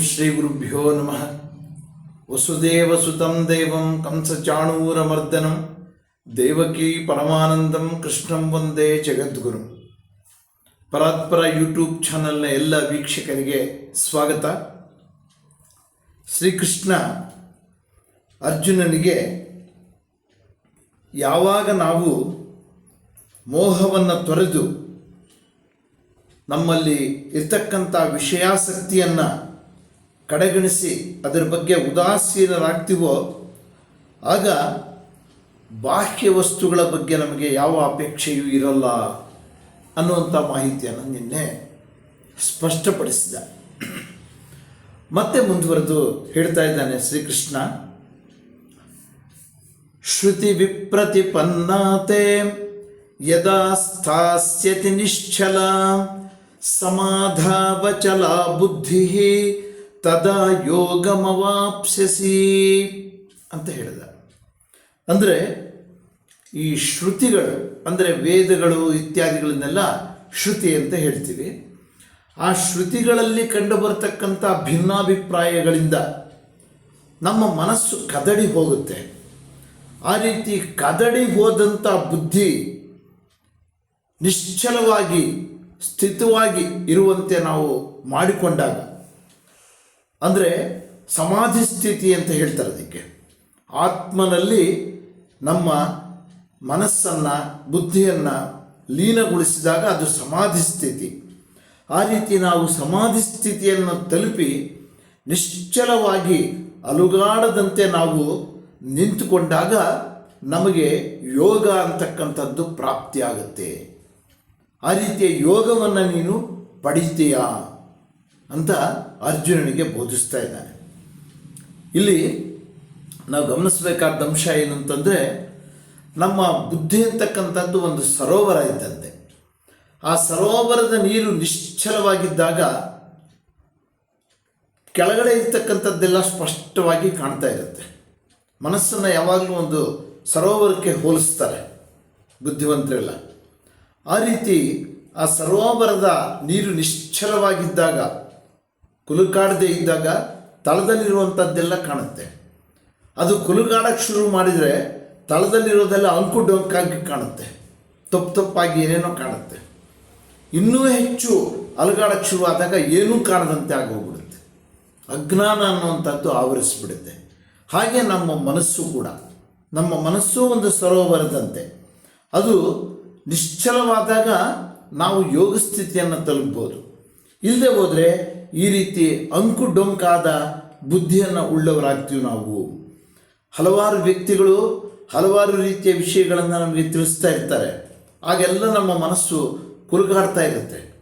ಶ್ರೀ ಗುರುಭ್ಯೋ ನಮಃ. ವಸುದೇವಸುತಂ ದೇವಂ ಕಂಸಚಾಣೂರಮರ್ದನಂ. ದೇವಕಿ ಪರಮಾನಂದಂ ಕೃಷ್ಣಂ ವಂದೇ ಜಗದ್ಗುರು. ಪರಾತ್ಪರ ಯೂಟ್ಯೂಬ್ ಚಾನಲ್ನ ಎಲ್ಲ ವೀಕ್ಷಕರಿಗೆ ಸ್ವಾಗತ. ಶ್ರೀಕೃಷ್ಣ ಅರ್ಜುನನಿಗೆ ಯಾವಾಗ ನಾವು ಮೋಹವನ್ನು ತೊರೆದು ನಮ್ಮಲ್ಲಿ ಇರ್ತಕ್ಕಂಥ ವಿಷಯಾಸಕ್ತಿಯನ್ನು ಕಡೆಗಣಿಸಿ ಅದರ ಬಗ್ಗೆ ಉದಾಸೀನರಾಗ್ತೀವೋ ಆಗ ಬಾಹ್ಯ ವಸ್ತುಗಳ ಬಗ್ಗೆ ನಮಗೆ ಯಾವ ಅಪೇಕ್ಷೆಯೂ ಇರಲ್ಲ ಅನ್ನುವಂಥ ಮಾಹಿತಿಯನ್ನು ನಿನ್ನೆ ಸ್ಪಷ್ಟಪಡಿಸಿದ. ಮತ್ತೆ ಮುಂದುವರೆದು ಹೇಳ್ತಾ ಇದ್ದಾನೆ ಶ್ರೀಕೃಷ್ಣ. ಶ್ರುತಿ ವಿಪ್ರತಿಪನ್ನಾತೆ ಯದಾ ಸ್ಥಾಸ್ಯತಿ ನಿಶ್ಚಲ, ಸಮಾಧಾವಚಲ ಬುದ್ಧಿ ತದಾ ಯೋಗಮವಾಪ್ಸ್ಯಸಿ ಅಂತ ಹೇಳಿದ. ಅಂದರೆ ಈ ಶ್ರುತಿಗಳು, ಅಂದರೆ ವೇದಗಳು ಇತ್ಯಾದಿಗಳನ್ನೆಲ್ಲ ಶ್ರುತಿ ಅಂತ ಹೇಳ್ತೀವಿ. ಆ ಶ್ರುತಿಗಳಲ್ಲಿ ಕಂಡುಬರತಕ್ಕಂಥ ಭಿನ್ನಾಭಿಪ್ರಾಯಗಳಿಂದ ನಮ್ಮ ಮನಸ್ಸು ಕದಡಿ ಹೋಗುತ್ತೆ. ಆ ರೀತಿ ಕದಡಿ ಹೋದಂಥ ಬುದ್ಧಿ ನಿಶ್ಚಲವಾಗಿ ಸ್ಥಿತವಾಗಿ ಇರುವಂತೆ ನಾವು ಮಾಡಿಕೊಂಡಾಗ ಅಂದರೆ ಸಮಾಧಿ ಸ್ಥಿತಿ ಅಂತ ಹೇಳ್ತಾರೆ ಅದಕ್ಕೆ. ಆತ್ಮನಲ್ಲಿ ನಮ್ಮ ಮನಸ್ಸನ್ನು, ಬುದ್ಧಿಯನ್ನು ಲೀನಗೊಳಿಸಿದಾಗ ಅದು ಸಮಾಧಿ ಸ್ಥಿತಿ. ಆ ರೀತಿ ನಾವು ಸಮಾಧಿ ಸ್ಥಿತಿಯನ್ನು ತಲುಪಿ ನಿಶ್ಚಲವಾಗಿ ಅಲುಗಾಡದಂತೆ ನಾವು ನಿಂತುಕೊಂಡಾಗ ನಮಗೆ ಯೋಗ ಅಂತಕ್ಕಂಥದ್ದು ಪ್ರಾಪ್ತಿಯಾಗುತ್ತೆ. ಆ ರೀತಿಯ ಯೋಗವನ್ನು ನೀನು ಪಡಿತೀಯಾ? ಅಂತ ಅರ್ಜುನನಿಗೆ ಬೋಧಿಸ್ತಾ ಇದ್ದಾನೆ. ಇಲ್ಲಿ ನಾವು ಗಮನಿಸಬೇಕಾದ ಅಂಶ ಏನು ಅಂತಂದರೆ ನಮ್ಮ ಬುದ್ಧಿ ಅಂತಕ್ಕಂಥದ್ದು ಒಂದು ಸರೋವರ ಇದ್ದಂತೆ. ಆ ಸರೋವರದ ನೀರು ನಿಶ್ಚಲವಾಗಿದ್ದಾಗ ಕೆಳಗಡೆ ಇರ್ತಕ್ಕಂಥದ್ದೆಲ್ಲ ಸ್ಪಷ್ಟವಾಗಿ ಕಾಣ್ತಾ ಇರುತ್ತೆ. ಮನಸ್ಸನ್ನು ಯಾವಾಗಲೂ ಒಂದು ಸರೋವರಕ್ಕೆ ಹೋಲಿಸ್ತಾರೆ ಬುದ್ಧಿವಂತರೆಲ್ಲ. ಆ ರೀತಿ ಆ ಸರೋವರದ ನೀರು ನಿಶ್ಚಲವಾಗಿದ್ದಾಗ ಕುಲುಕಾಡದೆ ಇದ್ದಾಗ ತಳದಲ್ಲಿರುವಂಥದ್ದೆಲ್ಲ ಕಾಣುತ್ತೆ. ಅದು ಕುಲುಗಾಡಕ್ಕೆ ಶುರು ಮಾಡಿದರೆ ತಳದಲ್ಲಿರೋದೆಲ್ಲ ಅಂಕು ಡೊಂಕಾಗಿ ಕಾಣುತ್ತೆ. ತಪ್ಪು ತಪ್ಪಾಗಿ ಏನೇನೋ ಕಾಣುತ್ತೆ. ಇನ್ನೂ ಹೆಚ್ಚು ಅಲುಗಾಡಕ್ಕೆ ಶುರು ಆದಾಗ ಏನೂ ಕಾಣದಂತೆ ಆಗೋಗ್ಬಿಡುತ್ತೆ. ಅಜ್ಞಾನ ಅನ್ನುವಂಥದ್ದು ಆವರಿಸ್ಬಿಡುತ್ತೆ. ಹಾಗೆ ನಮ್ಮ ಮನಸ್ಸು ಕೂಡ. ನಮ್ಮ ಮನಸ್ಸು ಒಂದು ಸರೋವರದಂತೆ. ಅದು ನಿಶ್ಚಲವಾದಾಗ ನಾವು ಯೋಗ ಸ್ಥಿತಿಯನ್ನು ತಲುಪ್ಬೋದು. ಇಲ್ಲದೆ ಹೋದರೆ ಈ ರೀತಿ ಅಂಕು ಡೊಂಕಾದ ಬುದ್ಧಿಯನ್ನು ಉಳ್ಳವರಾಗ್ತೀವಿ ನಾವು. ಹಲವಾರು ವ್ಯಕ್ತಿಗಳು ಹಲವಾರು ರೀತಿಯ ವಿಷಯಗಳನ್ನು ನಮಗೆ ತಿಳಿಸ್ತಾ ಇರ್ತಾರೆ. ಹಾಗೆಲ್ಲ ನಮ್ಮ ಮನಸ್ಸು ಕುರುಗಾಡ್ತಾ ಇರುತ್ತೆ.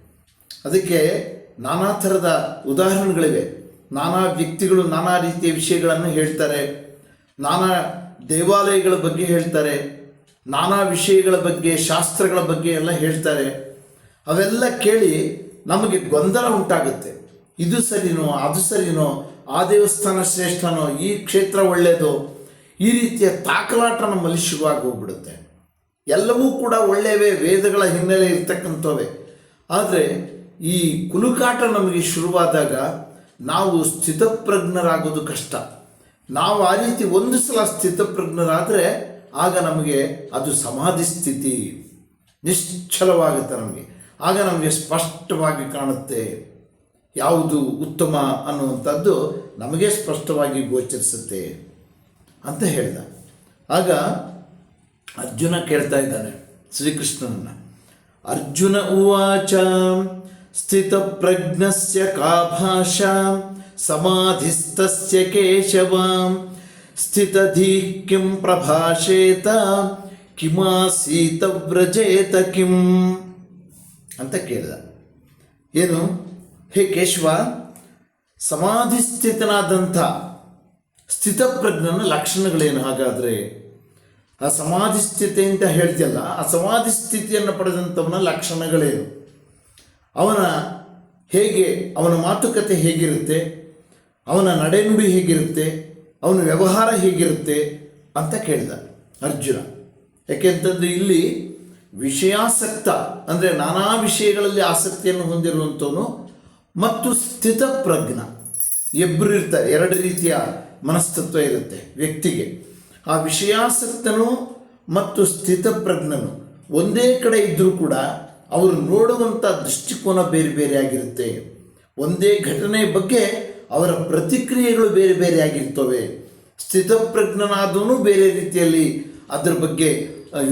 ಅದಕ್ಕೆ ನಾನಾ ಥರದ ಉದಾಹರಣೆಗಳಿವೆ. ನಾನಾ ವ್ಯಕ್ತಿಗಳು ನಾನಾ ರೀತಿಯ ವಿಷಯಗಳನ್ನು ಹೇಳ್ತಾರೆ. ನಾನಾ ದೇವಾಲಯಗಳ ಬಗ್ಗೆ ಹೇಳ್ತಾರೆ. ನಾನಾ ವಿಷಯಗಳ ಬಗ್ಗೆ, ಶಾಸ್ತ್ರಗಳ ಬಗ್ಗೆ ಎಲ್ಲ ಹೇಳ್ತಾರೆ. ಅವೆಲ್ಲ ಕೇಳಿ ನಮಗೆ ಗೊಂದಲ ಉಂಟಾಗುತ್ತೆ. ಇದು ಸರಿನೋ, ಅದು ಸರಿನೋ, ಆ ದೇವಸ್ಥಾನ ಶ್ರೇಷ್ಠನೋ, ಈ ಕ್ಷೇತ್ರ ಒಳ್ಳೆಯದು ಈ ರೀತಿಯ ತಾಕಲಾಟ ನಮ್ಮಲ್ಲಿ ಶುರುವಾಗಿ ಹೋಗ್ಬಿಡುತ್ತೆ. ಎಲ್ಲವೂ ಕೂಡ ಒಳ್ಳೆಯವೇ, ವೇದಗಳ ಹಿನ್ನೆಲೆ ಇರ್ತಕ್ಕಂಥವೇ. ಆದರೆ ಈ ಕುಲುಕಾಟ ನಮಗೆ ಶುರುವಾದಾಗ ನಾವು ಸ್ಥಿತಪ್ರಜ್ಞರಾಗೋದು ಕಷ್ಟ. ನಾವು ಆ ರೀತಿ ಒಂದು ಸಲ ಸ್ಥಿತಪ್ರಜ್ಞರಾದರೆ ಆಗ ನಮಗೆ ಅದು ಸಮಾಧಿ ಸ್ಥಿತಿ ನಿಶ್ಚಲವಾಗುತ್ತೆ ನಮಗೆ. ಆಗ ನಮಗೆ ಸ್ಪಷ್ಟವಾಗಿ ಕಾಣುತ್ತೆ. ಯಾವುದು ಉತ್ತಮ ಅನ್ನುವಂಥದ್ದು ನಮಗೆ ಸ್ಪಷ್ಟವಾಗಿ ಗೋಚರಿಸುತ್ತೆ ಅಂತ ಹೇಳಿದ. ಆಗ ಅರ್ಜುನ ಕೇಳ್ತಾ ಇದ್ದಾನೆ ಶ್ರೀಕೃಷ್ಣನನ್ನು. ಅರ್ಜುನ ಉವಾಚ ಸ್ಥಿತಪ್ರಜ್ಞಸ್ಯ ಪ್ರಜ್ಞಸ್ಯ ಭಾಷಾ ಸಮಾಧಿಸ್ತಸ್ಯ ಕೇಶವ ಸ್ಥಿತಧೀ ಕಿಂ ಪ್ರಭಾಷೇತ, ಕಿಮಾಸೀತ ವ್ರಜೇತ ಕಿಂ ಅಂತ ಕೇಳಿದ. ಏನು? ಹೇ ಕೇಶವ, ಸಮಾಧಿಸ್ಥಿತನಾದಂಥ ಸ್ಥಿತಪ್ರಜ್ಞನ ಲಕ್ಷಣಗಳೇನು? ಹಾಗಾದರೆ ಆ ಸಮಾಧಿ ಸ್ಥಿತಿ ಅಂತ ಹೇಳ್ತಿಯಲ್ಲ, ಆ ಸಮಾಧಿ ಸ್ಥಿತಿಯನ್ನು ಪಡೆದಂಥವನ ಲಕ್ಷಣಗಳೇನು? ಅವನ ಹೇಗೆ, ಅವನ ಮಾತುಕತೆ ಹೇಗಿರುತ್ತೆ? ಅವನ ನಡೆನುಡಿ ಹೇಗಿರುತ್ತೆ? ಅವನ ವ್ಯವಹಾರ ಹೇಗಿರುತ್ತೆ ಅಂತ ಕೇಳಿದ ಅರ್ಜುನ. ಯಾಕೆಂತಂದರೆ ಇಲ್ಲಿ ವಿಷಯಾಸಕ್ತ, ಅಂದರೆ ನಾನಾ ವಿಷಯಗಳಲ್ಲಿ ಆಸಕ್ತಿಯನ್ನು ಹೊಂದಿರುವಂಥವನು ಮತ್ತು ಸ್ಥಿತಪ್ರಜ್ಞ. ಇಬ್ಬರು ಇರ್ತಾರೆ ಎರಡು ರೀತಿಯ ಮನಸ್ತತ್ವ ಇರುತ್ತೆ ವ್ಯಕ್ತಿಗೆ. ಆ ವಿಷಯಾಸಕ್ತನು ಮತ್ತು ಸ್ಥಿತಪ್ರಜ್ಞನು ಒಂದೇ ಕಡೆ ಇದ್ದರೂ ಕೂಡ ಅವರು ನೋಡುವಂಥ ದೃಷ್ಟಿಕೋನ ಬೇರೆ ಬೇರೆ ಆಗಿರುತ್ತೆ. ಒಂದೇ ಘಟನೆ ಬಗ್ಗೆ ಅವರ ಪ್ರತಿಕ್ರಿಯೆಗಳು ಬೇರೆ ಬೇರೆ ಆಗಿರ್ತವೆ. ಸ್ಥಿತಪ್ರಜ್ಞನಾದವನು ಬೇರೆ ರೀತಿಯಲ್ಲಿ ಅದರ ಬಗ್ಗೆ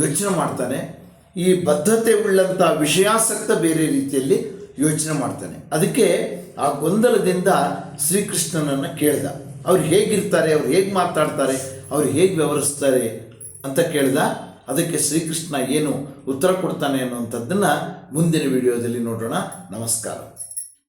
ಯೋಚನೆ ಮಾಡ್ತಾನೆ. ಈ ಬದ್ಧತೆ ಉಳ್ಳಂಥ ವಿಷಯಾಸಕ್ತ ಬೇರೆ ರೀತಿಯಲ್ಲಿ ಯೋಚನೆ ಮಾಡ್ತಾನೆ. ಅದಕ್ಕೆ ಆ ಗೊಂದಲದಿಂದ ಶ್ರೀಕೃಷ್ಣನನ್ನು ಕೇಳ್ದ. ಅವ್ರು ಹೇಗಿರ್ತಾರೆ, ಅವ್ರು ಹೇಗೆ ಮಾತಾಡ್ತಾರೆ, ಅವ್ರು ಹೇಗೆ ವ್ಯವಹರಿಸ್ತಾರೆ ಅಂತ ಕೇಳ್ದ. ಅದಕ್ಕೆ ಶ್ರೀಕೃಷ್ಣ ಏನು ಉತ್ತರ ಕೊಡ್ತಾನೆ ಅನ್ನುವಂಥದ್ದನ್ನು ಮುಂದಿನ ವಿಡಿಯೋದಲ್ಲಿ ನೋಡೋಣ. ನಮಸ್ಕಾರ.